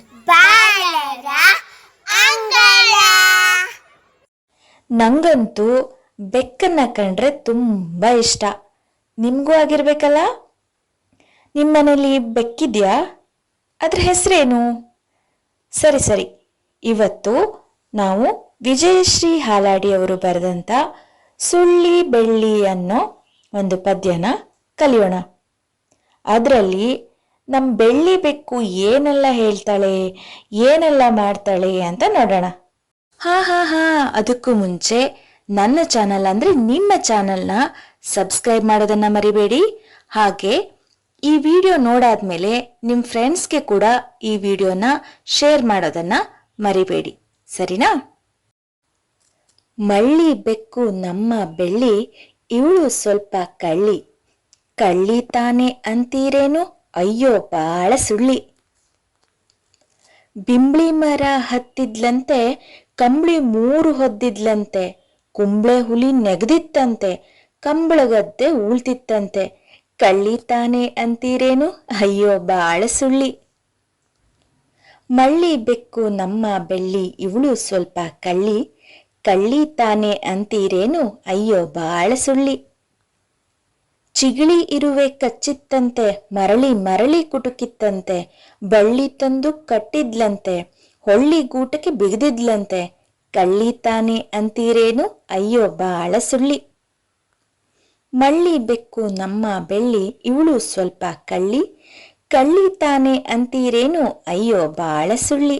ಬಾಲರ ಅಂಗಳ. ನಂಗಂತೂ ಬೆಕ್ಕನ್ನ ಕಂಡ್ರೆ ತುಂಬ ಇಷ್ಟ. ನಿಮಗೂ ಆಗಿರ್ಬೇಕಲ್ಲ? ನಿಮ್ಮ ಮನೆಯಲ್ಲಿ ಬೆಕ್ಕಿದ್ಯಾ? ಅದ್ರ ಹೆಸರೇನು? ಸರಿ ಸರಿ. ಇವತ್ತು ನಾವು ವಿಜಯಶ್ರೀ ಹಾಲಾಡಿ ಅವರು ಬರೆದಂಥ ಸುಳ್ಳಿ ಬೆಳ್ಳಿ ಅನ್ನೋ ಒಂದು ಪದ್ಯನ ಕಲಿಯೋಣ. ಅದರಲ್ಲಿ ನಮ್ಮ ಬೆಳ್ಳಿ ಬೆಕ್ಕು ಏನೆಲ್ಲ ಹೇಳ್ತಾಳೆ, ಏನೆಲ್ಲ ಮಾಡ್ತಾಳೆ ಅಂತ ನೋಡೋಣ. ಹಾ ಹಾ ಹಾ, ಅದಕ್ಕೂ ಮುಂಚೆ ನನ್ನ ಚಾನಲ್ ಅಂದ್ರೆ ನಿಮ್ಮ ಚಾನಲ್ನ ಸಬ್ಸ್ಕ್ರೈಬ್ ಮಾಡೋದನ್ನ ಮರಿಬೇಡಿ. ಹಾಗೆ ಈ ವಿಡಿಯೋ ನೋಡಾದ್ಮೇಲೆ ನಿಮ್ಮ ಫ್ರೆಂಡ್ಸ್ಗೆ ಕೂಡ ಈ ವಿಡಿಯೋನ ಶೇರ್ ಮಾಡೋದನ್ನ ಮರಿಬೇಡಿ. ಸರಿನಾ? ಮಳ್ಳಿ ಬೆಕ್ಕು ನಮ್ಮ ಬೆಳ್ಳಿ, ಇವಳು ಸ್ವಲ್ಪ ಕಳ್ಳಿ. ಕಳ್ಳಿ ತಾನೆ ಅಂತೀರೇನು? ಅಯ್ಯೋ, ಬಾಳ ಸುಳ್ಳಿ. ಬಿಂಬ್ಳಿ ಮರ ಹತ್ತಿದ್ಲಂತೆ, ಕಂಬಳಿ ಮೂರು ಹೊದ್ದಿದ್ಲಂತೆ, ಕುಂಬ್ಳೆ ಹುಲಿ ನೆಗದಿತ್ತಂತೆ ಕಂಬಳಗದ್ದೆ ಉಳ್ತಿತ್ತಂತೆ. ಕಳ್ಳಿ ತಾನೆ ಅಂತೀರೇನು? ಅಯ್ಯೋ, ಬಾಳ ಸುಳ್ಳಿ. ಮಳ್ಳಿ ಬೆಕ್ಕು ನಮ್ಮ ಬೆಳ್ಳಿ, ಇವಳು ಸ್ವಲ್ಪ ಕಳ್ಳಿ. ಕಳ್ಳಿ ತಾನೆ ಅಂತೀರೇನು? ಅಯ್ಯೋ, ಬಾಳ ಸುಳ್ಳಿ. ಚಿಗಿಳಿ ಇರುವೆ ಕಚ್ಚಿತ್ತಂತೆ, ಮರಳಿ ಮರಳಿ ಕುಟುಕಿತ್ತಂತೆ, ಬಳ್ಳಿ ತಂದು ಕಟ್ಟಿದ್ಲಂತೆ, ಹೊಳ್ಳಿ ಗೂಟಕ್ಕೆ ಬಿಗಿದಿದ್ಲಂತೆ, ಕಳ್ಳಿ ತಾನೆ ಅಂತೀರೇನು? ಅಯ್ಯೋ, ಬಾಳ ಸುಳ್ಳಿ. ಮಳ್ಳಿ ಬೆಕ್ಕು ನಮ್ಮ ಬೆಳ್ಳಿ, ಇವಳು ಸ್ವಲ್ಪ ಕಳ್ಳಿ. ಕಳ್ಳಿ ತಾನೆ ಅಂತೀರೇನು? ಅಯ್ಯೋ, ಬಾಳ ಸುಳ್ಳಿ.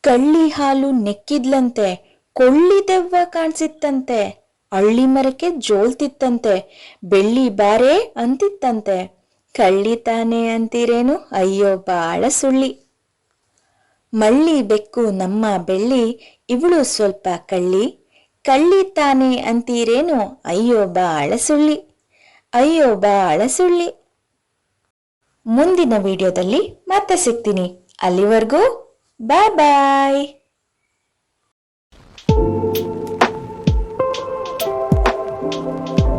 ಕಳ್ಳಿ ಹಾಲು ನೆಕ್ಕಿದ್ಲಂತೆ, ಕೊಳ್ಳಿ ದೆವ್ವ ಕಾಣಿಸಿತ್ತಂತೆ ಅಳ್ಳಿ ಮರಕ್ಕೆ ಜೋಲ್ತಿತ್ತಂತೆ, ಬೆಳ್ಳಿ ಬಾರೆ ಅಂತಿತ್ತಂತೆ. ಕಳ್ಳಿ ತಾನೆ ಅಂತೀರೇನು? ಅಯ್ಯೋ, ಬಾಳ ಸುಳ್ಳಿ. ಮಳ್ಳಿ ಬೆಕ್ಕು ನಮ್ಮ ಬೆಳ್ಳಿ, ಇವಳು ಸ್ವಲ್ಪ ಕಳ್ಳಿ. ಕಳ್ಳಿ ತಾನೆ ಅಂತೀರೇನು? ಅಯ್ಯೋ, ಬಾಳ ಸುಳ್ಳಿ. ಅಯ್ಯೋ, ಬಾಳ ಸುಳ್ಳಿ. ಮುಂದಿನ ವಿಡಿಯೋದಲ್ಲಿ ಮತ್ತೆ ಸಿಗ್ತೀನಿ. ಅಲ್ಲಿವರೆಗೂ ಬಾಯ್ ಬಾಯ್. you